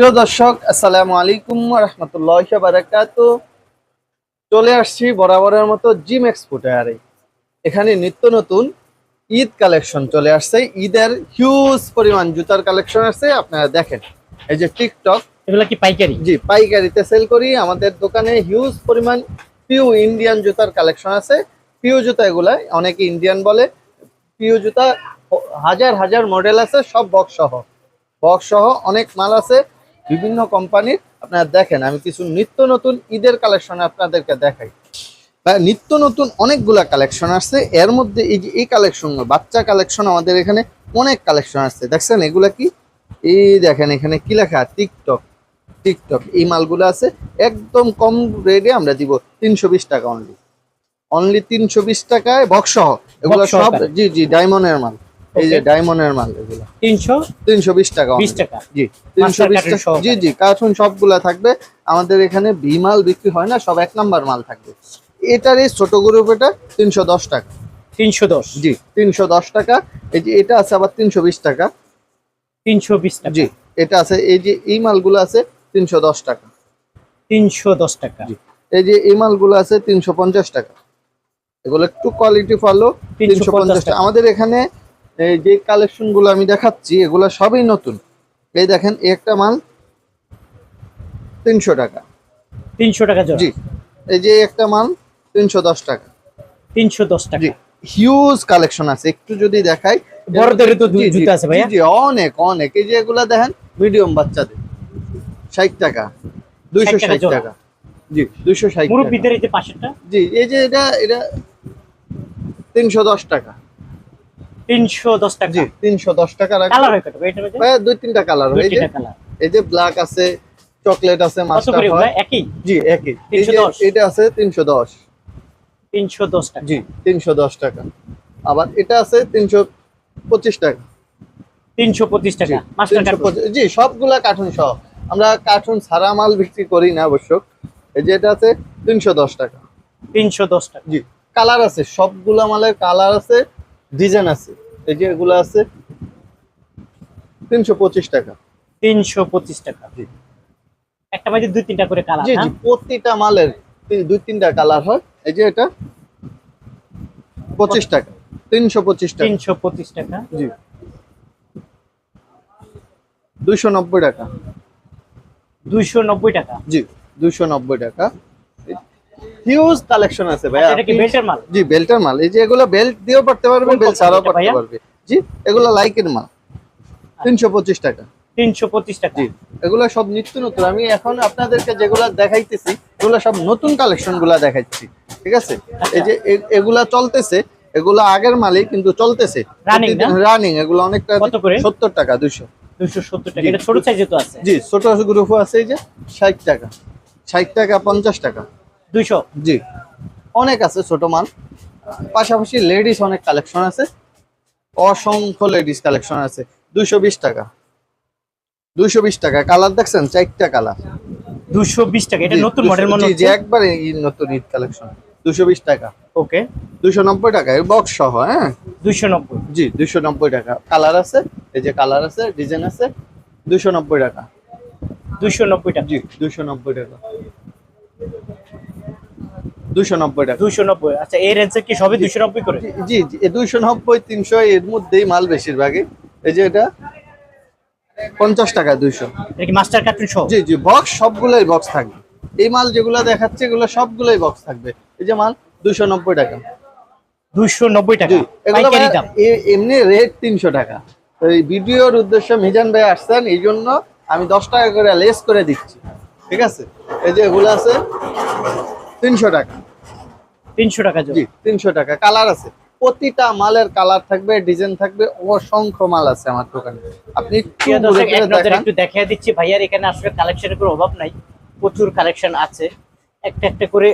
প্রিয় দর্শক আসসালামু আলাইকুম রহমতুল্লাহ বারাকাত চলে আসছি বরাবরের মতো জিম এক্সপোর্টারে এখানে নিত্য নতুন ঈদ কালেকশন চলে আসছে। ঈদের হিউজ পরিমাণ জুতার কালেকশন আছে আপনারা দেখেন। এই যে টিকটক। এগুলো কি পাইকারি? জি পাইকারিতে সেল করি। আমাদের দোকানে হিউজ পরিমাণ পিউ ইন্ডিয়ান জুতার কালেকশন আছে। পিউ জুতা এগুলা অনেকে ইন্ডিয়ান বলে। পিউ জুতা হাজার হাজার মডেল আছে সব বক্স সহ। বক্স সহ অনেক মাল আছে। বিভিন্ন কোম্পানির আপনারা দেখেন আমি কিছু নিত্য নতুন ঈদের কালেকশন আপনাদেরকে দেখাই। নিত্য নতুন অনেকগুলা কালেকশন আসছে। এর মধ্যে এই যে এই কালেকশন বাচ্চা কালেকশন আমাদের এখানে অনেক কালেকশন আসছে। দেখছেন এগুলা কি? এই দেখেন এখানে কি লেখা? টিকটক টিকটক এই মালগুলো আছে। একদম কম রেটে আমরা দিব তিনশো বিশ টাকা অনলি অনলি তিনশো বিশ টাকায় বক্সহ সহ। এগুলো সব। জি জি ডায়মন্ডের মাল। এই যে ডায়মন্ডের মাল এগুলো। তিনশো? তিনশো বিশ টাকা বিশ only। টাকা। জি তিনশো বিশ carton টাকা। জি জি কার্টুন সবগুলা থাকবে। আমাদের এখানে ভি মাল বিক্রি হয় না সব এক নাম্বার মাল থাকবে। এটার এই ছোট গ্রুপ এটা তিনশো দশ টাকা। তিনশো দশ। জি তিনশো দশ টাকা। এই যে এটা আছে আবার তিনশো বিশ টাকা। তিনশো বিশ টাকা। জি এটা আছে। এই যে এই মালগুলো আছে তিনশো দশ টাকা। তিনশো দশ টাকা। জি। এই যে এই মালগুলো আছে তিনশো পঞ্চাশ টাকা। এগুলো একটু কোয়ালিটি ভালো তিনশো পঞ্চাশ টাকা। আমাদের এখানে এই যে কালেকশনগুলো আমি দেখাচ্ছি এগুলো সবই নতুন। এই দেখেন এই একটা মাল তিনশো টাকা। তিনশো টাকা জি এই যে একটা মাল তিনশো দশ টাকা। তিনশো দশ টাকা। হিউজ কালেকশন আছে। একটু যদি দেখাই বড়দেরও তো জি, জি, আছে ভাইয়া? জি, অনেক অনেক। এই যে এগুলা দেখেন মিডিয়াম বাচ্চাদের। ষাট টাকা দুইশো 60 টাকা ষাট জোড়া। টাকা। জি দুইশো ষাট টাকা। এই যে পাশেরটা জি এই যে এটা এটা তিনশো দশ টাকা। তিনশো দশ টাকা। জি তিনশো দশ টাকা কালার হয় কত ভাই? ভাইয়া দুই তিনটা কালার এই যে এই যে ব্ল্যাক আছে চকলেট আছে মাস্টার হয়। একই? জি একই। 310 এটা আছে তিনশো দশ। তিনশো দশ টাকা। জি তিনশো দশ টাকা। আবার এটা আছে তিনশো পঁচিশ টাকা। তিনশো পঁচিশ জি টাকা মাস্টার 325 জি সবগুলা কার্টুন সহ। আমরা কার্টুন ছাড়া মাল বিক্রি করি না অবশ্য। এই যে এটা আছে তিনশো দশ টাকা। তিনশো দশ টাকা। জি কালার আছে সবগুলা মালের কালার আছে। ডিজাইন আছে। এই যে এগুলো আছে তিনশো পঁচিশ টাকা। তিনশো পঁচিশ টাকা। একটা মাঝে দুই তিনটা করে কালার জি জি প্রতিটা মালের দুই তিনটা কালার হয়। এই যে এটা পঁচিশ টাকা তিনশো পঁচিশ টাকা। তিনশো পঁচিশ টাকা। জি। দুইশো নব্বই টাকা। দুইশো নব্বই টাকা। জি দুইশো নব্বই টাকা। হিউজ কালেকশন আছে ভাই এটা কি বেল্টের মাল? জি বেল্টের মাল। এই যে এগুলো বেল্ট দিয়েও পড়তে পারবেন কোন বেল্ট ছাড়াও পড়তে ভাইয়া? পারবে। জি এগুলো লাইকের মাল। তিনশো পঁচিশ টাকা। তিনশো পঁচিশ টাকা। জি এগুলো সব নিত্য নতুন। আমি এখন আপনাদেরকে যেগুলো দেখাইতেছি এগুলো সব নতুন কালেকশনগুলা দেখাচ্ছি ঠিক আছে? এই যে এগুলা চলতেছে এগুলো আগের মালই কিন্তু চলতেছে। রানিং এগুলো অনেকটা? সত্তর টাকা দুইশো। ছোট সাইজে তো আছে। জি ছোট গ্রুপও আছে এই যে ষাট টাকা। ষাট টাকা পঞ্চাশ টাকা। দুইশো? জি। অনেক আছে ছোট মাল পাশাপাশি লেডিস অনেক কালেকশন আছে। অসংখ্য লেডিস কালেকশন আছে। দুইশো বিশ টাকা। দুইশো বিশ টাকা। কালার দেখছেন? চারটা কালার দুশো বিশ টাকা। এটা নতুন মডেল মনে জি হচ্ছে? একবারে নতুন ঈদ কালেকশন দুশো বিশ টাকা। ওকে। দুশো নব্বই টাকা। বক্স সহ হ্যাঁ? দুইশো নব্বই। জি দুশো নব্বই টাকা। কালার আছে? এই যে কালার আছে ডিজাইন আছে। দুশো নব্বই টাকা। দুইশো নব্বই টাকা। জি দুশো নব্বই টাকা। দুশো নব্বই টাকা। দুইশো নব্বই। আচ্ছা এই রেঞ্জে কি সবই দুইশো নব্বই করে? জি এর মধ্যেই মাল বেশিরভাগই। এই যে এটা পঞ্চাশ টাকা দুইশো। এটা কি মাস্টার কার্টুন সহ? জি জি বক্স সবগুলোই বক্স থাকবে। এই মাল যেগুলো দেখাচ্ছে এগুলো সবগুলোই বক্স থাকবে। এই যে মাল দুইশো নব্বই টাকা। দুইশো নব্বই টাকা। পাইকারি দাম। এমনি রেট তিনশো টাকা। এই ভিডিওর উদ্দেশ্যে মিজান ভাই আসছেন এই জন্য আমি দশ টাকা করে লেস করে দিচ্ছি। ঠিক আছে? এই যে এগুলো আছে তিনশো টাকা। তিনশো টাকা জি তিনশো টাকা। কালার আছে। প্রতিটা মালের কালার থাকবে ডিজাইন থাকবে অসংখ্য মাল আছে আমার দোকানে। আপনি একটু দেখিয়ে দিচ্ছি ভাইয়ার এখানে আসলে কালেকশনের কোনো অভাব নাই। প্রচুর কালেকশন আছে। একটা একটা করে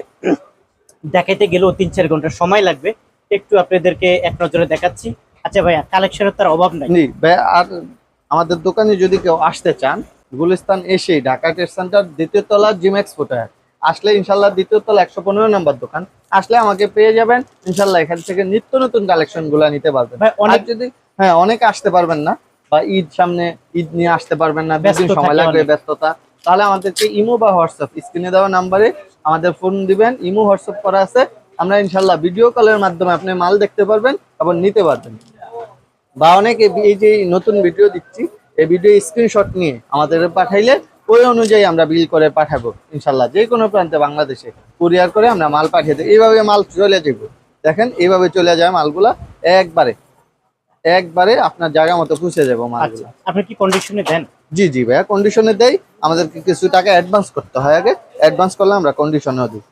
দেখাইতে গেলেও তিন চার ঘণ্টা সময় লাগবে। একটু আপনাদেরকে এক নজরে দেখাচ্ছি। আচ্ছা ভাইয়া কালেকশনের তার অভাব নাই। আর আমাদের দোকানে যদি কেউ আসতে চান গুলিস্তান এসেই ঢাকা ট্রেড সেন্টার দ্বিতীয় তলা জিম এক্সপোর্টার আসলে ইনশাল্লাহ দ্বিতীয় তলা একশো পনেরো নম্বর দোকান। আসলে আমাকে পেয়ে যাবেন ইনশাল্লাহ এখান থেকে নিত্য নতুন কালেকশনগুলা নিতে পারবেন। অনেক- যদি হ্যাঁ অনেকে আসতে পারবেন না বা ঈদ সামনে ঈদ নিয়ে আসতে পারবেন না বেশি সময় লাগবে। ব্যস্ততা তাহলে আমাদেরকে ইমো বা হোয়াটসঅ্যাপ স্ক্রিনে দেওয়া নাম্বারে আমাদের ফোন দিবেন ইমো হোয়াটসঅ্যাপ করা আছে। আমরা ইনশাল্লাহ ভিডিও কলের মাধ্যমে আপনি মাল দেখতে পারবেন এবং নিতে পারবেন। বা অনেকে এই যে নতুন ভিডিও দিচ্ছি এই ভিডিও স্ক্রিনশট নিয়ে আমাদের পাঠাইলে ওই অনুযায়ী আমরা বিল করে পাঠাবো ইনশাল্লাহ। যে কোনো প্রান্তে বাংলাদেশে কুরিয়ার করে আমরা মাল পাঠিয়ে দেবো। এইভাবে মাল চলে যাব। দেখেন এইভাবে চলে যায় মালগুলা একবারে একবারে আপনার জায়গা মতো পৌঁছে যাব মালগুলো। আচ্ছা আপনি কি কন্ডিশনে দেন? জি জি ভাইয়া কন্ডিশনে দেয় আমাদেরকে কিছু টাকা অ্যাডভান্স করতে হয় আগে। অ্যাডভান্স করলে আমরা কন্ডিশনেও দিই।